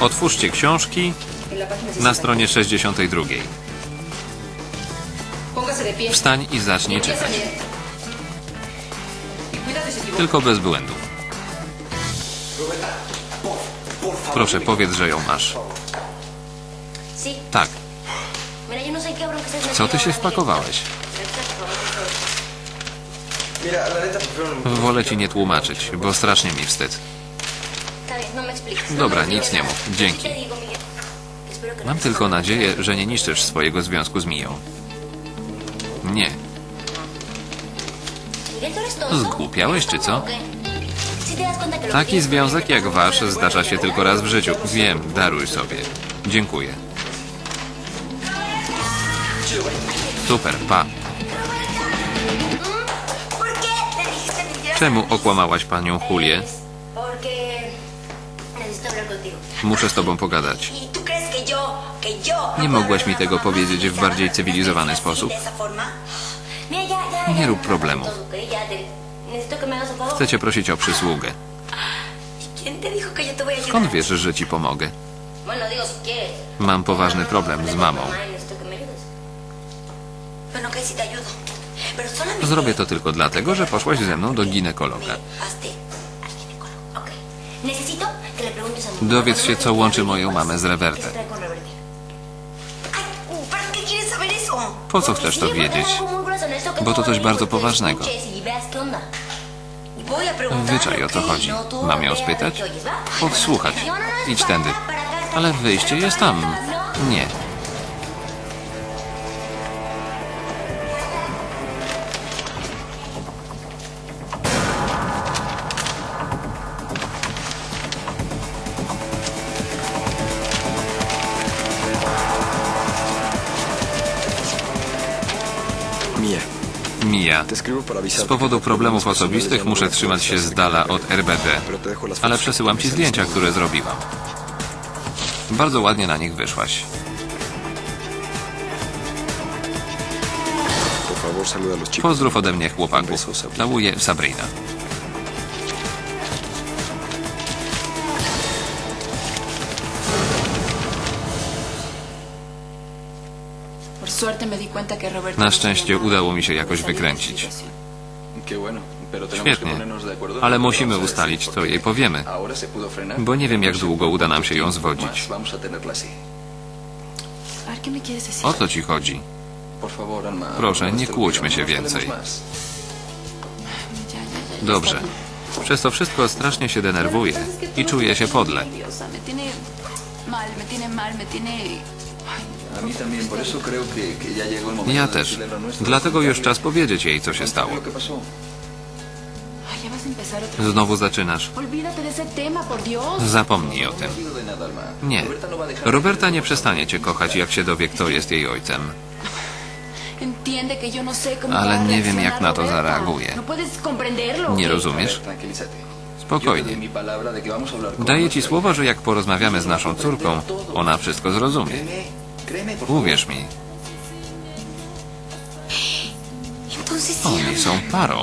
Otwórzcie książki na stronie 62. Póngase de pie. Wstań i zacznij czytać. Tylko bez błędów. Proszę, powiedz, że ją masz. Tak. No Co ty się wpakowałeś? Wolę ci nie tłumaczyć, bo strasznie mi wstyd. Dobra, nic nie mów. Dzięki. Mam tylko nadzieję, że nie niszczysz swojego związku z Miją. Nie. Zgłupiałeś, czy co? ¿O qué? ¿Sí te das cuenta que lo que Taki związek jak wasz zdarza się tylko raz w życiu. Wiem, daruj sobie. Dziękuję. Super, pa. ¿Por qué le dijiste mentiras? Czemu okłamałaś panią Julię? Muszę z tobą pogadać. ¿Y tú crees que yo, que yo no Nie mogłaś mi tego powiedzieć w bardziej cywilizowany sposób? Nie rób problemu. Chcę cię prosić o przysługę. Skąd wiesz, że ci pomogę? Mam poważny problem z mamą. Zrobię to tylko dlatego, że poszłaś ze mną do ginekologa. Dowiedz się, co łączy moją mamę z ¿qué Reverte. se trae con Reverte? Ay, ¿para qué quieres saber eso? Po co chcesz to wiedzieć? Bo to coś bardzo poważnego. Wyczaj o co chodzi. Mam ją spytać? Podsłuchać. Idź tędy. Ale wyjście jest tam. Nie. Mija. Z powodu problemów osobistych muszę trzymać się z dala od RBD. Ale przesyłam ci zdjęcia, które zrobiłam. Bardzo ładnie na nich wyszłaś. Pozdrów ode mnie chłopaków. Całuję Sabrina. Na no szczęście udało mi się jakoś wykręcić. Świetnie. Ale musimy ustalić, co jej powiemy. Bo nie wiem, jak długo uda nam się ją zwodzić. O co ci chodzi? Proszę, no nie kłóćmy się więcej. Dobrze. Przez to wszystko strasznie się denerwuję i czuję się podle. Ja też. Dlatego już czas powiedzieć jej, co się stało. Znowu zaczynasz. Zapomnij o tym. No. Nie. Roberta no nie przestanie cię kochać, jak się dowie, kto jest jej ojcem. No Ale nie wiem, jak na to zareaguje. Nie rozumiesz? Spokojnie. Daję ci hija. że jak porozmawiamy z naszą córką, ona wszystko zrozumie. Uwierz mi, oni są parą.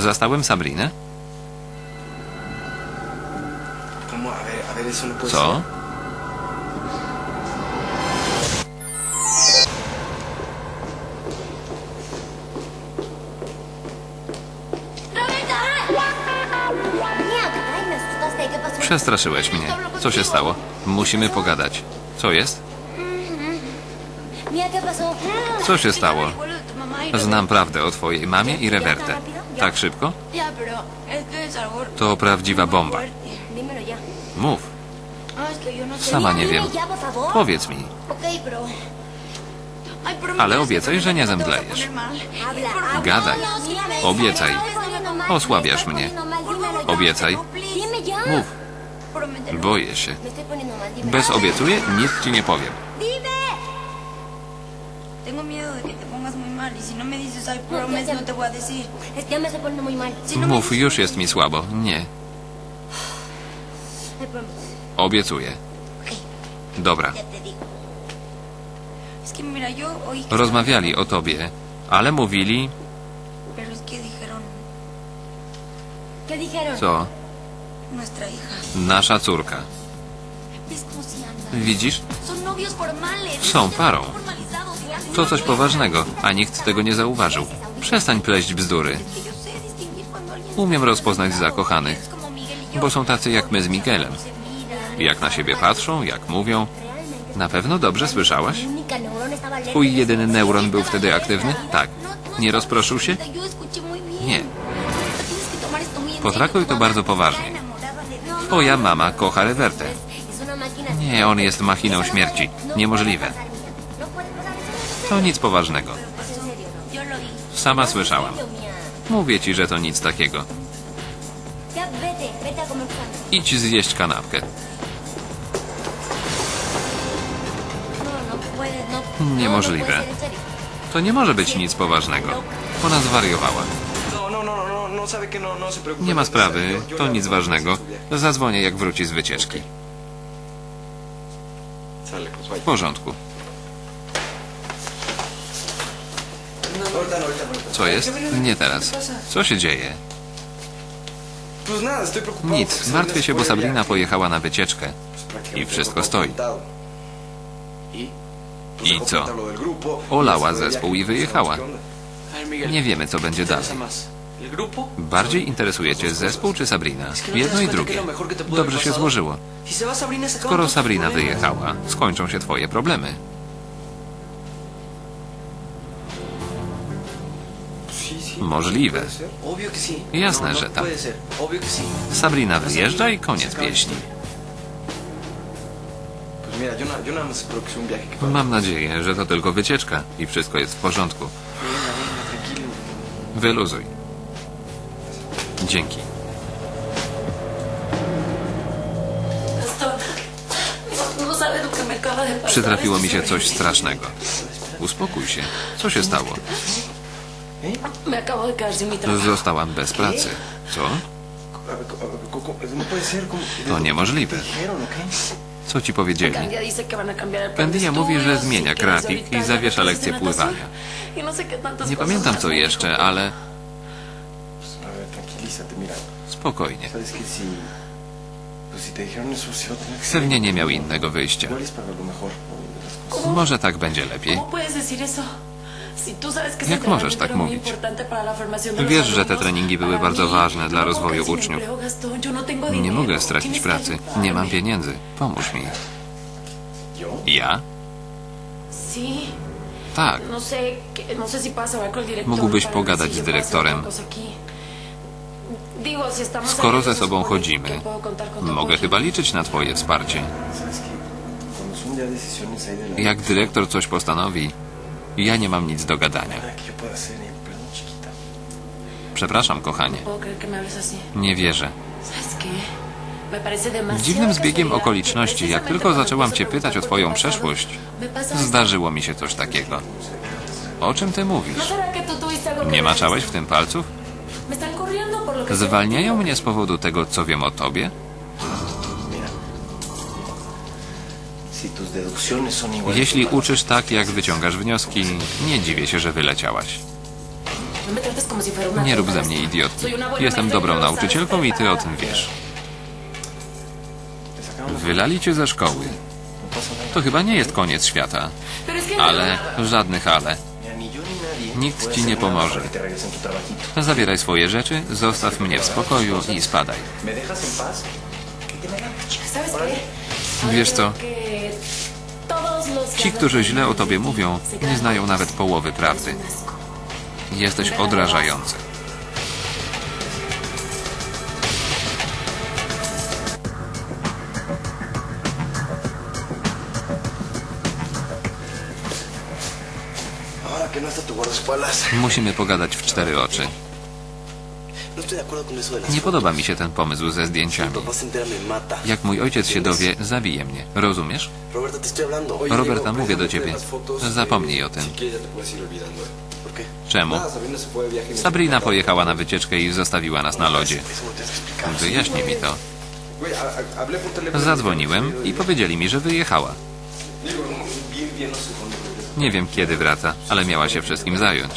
Zastałem Sabrinę? No Co? Przestraszyłeś mnie. Co się stało? Musimy pogadać. Co jest? Co się stało? Znam prawdę o twojej mamie i Reverte. Tak szybko? To prawdziwa bomba. Mów. Sama nie wiem. Powiedz mi. Ale obiecaj, że nie zemdlejesz. Gadaj. Obiecaj. Osłabiasz mnie. Obiecaj. Mów. Boję się. Bez obiecuję, nic ci nie powiem. No Mów, już jest mi słabo. Nie. Obiecuję. Dobra. Rozmawiali o tobie, ale mówili... Co? Nasza córka. Widzisz? Są parą. Y To coś poważnego, a nikt tego nie zauważył. Przestań pleść bzdury. Umiem rozpoznać zakochanych, y bo są tacy jak my z Miguelem. Jak na siebie patrzą, jak mówią. Na pewno dobrze słyszałaś? Twój jedyny neuron był wtedy aktywny? Tak. Nie rozproszył się? Nie. Potraktuj to bardzo poważnie. Twoja mama kocha Rewertę. Nie, on jest machiną śmierci. Niemożliwe. To nic poważnego. Sama słyszałam. Mówię ci, że to nic takiego. Idź zjeść kanapkę. Niemożliwe. To nie może być nic poważnego. Ona zwariowała. Nie ma sprawy, to nic ważnego. Zadzwonię, jak wróci z wycieczki. W porządku. Co jest? Nie teraz. Co się dzieje? Nic. Martwię się, bo Sabrina pojechała na wycieczkę. I wszystko stoi. contado. ¿Y? Pues ¿Y dejó co? Olała zespół i wyjechała. Nie wiemy, co będzie dalej. Bardziej interesuje cię zespół czy Sabrina? No Jedno i drugie. Dobrze się złożyło. Skoro Sabrina wyjechała, skończą się twoje problemy. Możliwe. Jasne, no, no że tak. Sabrina wyjeżdża i koniec pieśni. Mam nadzieję, że to tylko wycieczka i wszystko jest w porządku. Wyluzuj. Pasar. Przytrafiło mi się coś strasznego. Uspokój się. Co się stało? Zostałam bez pracy. Co? To niemożliwe. Co ci powiedzieli? Candia dice que van a cambiar el plan de Candia mówi, że zmienia grafik i zawiesza natación. pływania. Nie pamiętam co jeszcze, ale ser. Pewnie nie miał innego wyjścia. Cosas. Może tak będzie lepiej. Jak możesz tak mówić? Wiesz, że te treningi były bardzo ważne dla No rozwoju uczniów. no Nie mogę stracić pracy. Nie mam pieniędzy. Pomóż mi. Ja? Tak. No no. Mógłbyś pogadać z dyrektorem. Skoro ze sobą chodzimy, mogę chyba liczyć na twoje wsparcie. Jak dyrektor coś postanowi, ja nie mam nic do gadania. Przepraszam, kochanie. Nie wierzę. Dziwnym zbiegiem okoliczności, jak tylko zaczęłam cię pytać o twoją przeszłość, zdarzyło mi się coś takiego. O czym ty ¿No mówisz? Nie maczałeś w tym palców? Zwalniają mnie z powodu tego, co wiem o tobie? Jeśli uczysz tak, jak wyciągasz wnioski, nie dziwię się, że wyleciałaś. Nie rób ze mnie idiotki. Jestem dobrą nauczycielką i ty o tym wiesz. Wylali cię ze szkoły. To chyba nie jest koniec świata. Ale, żadnych ale. Nikt ci nie pomoże. Zabieraj swoje rzeczy, zostaw mnie w spokoju i spadaj. Wiesz co? Ci, którzy źle o tobie mówią, nie znają nawet połowy prawdy. Jesteś odrażający. Musimy pogadać w cztery oczy. no Nie podoba mi się ten pomysł ze Mi zdjęciami. Jak mój ojciec się dowie, zabije mnie. Rozumiesz? Roberta, mówię do ciebie. Zapomnij o tym. Czemu? Sabrina y pojechała na wycieczkę i zostawiła nas na lodzie. Eso me lo tienes que explicar. Wyjaśnij mi to. Teléfono. Zadzwoniłem i powiedzieli mi, że wyjechała. Nie wiem kiedy wraca, ale miała się wszystkim zająć.